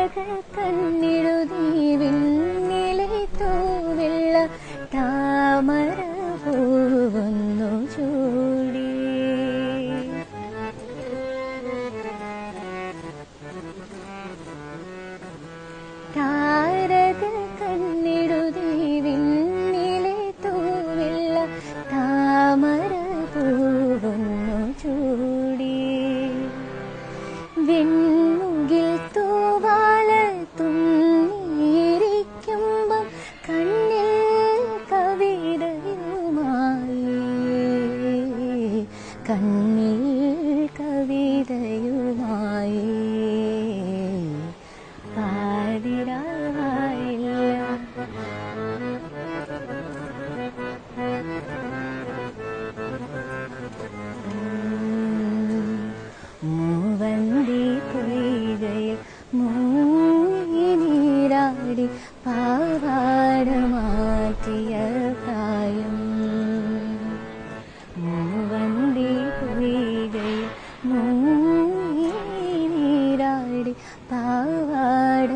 താരക കണ്ണിടുതി വിണ്ണിലെ തൂവെള്ള താമര പൂവുന്നു ചൂടി. താരക കണ്ണിടുതി വിണ്ണിലെ തൂവെള്ള താമര പൂവുന്നു ചൂടി. വെൺമുകിൽ കണ്ണിൽ കവിതയുമായി പാതിരായില്ല മൂവന്തി പൊയ്കയിൽ பாவாடமாற்றிய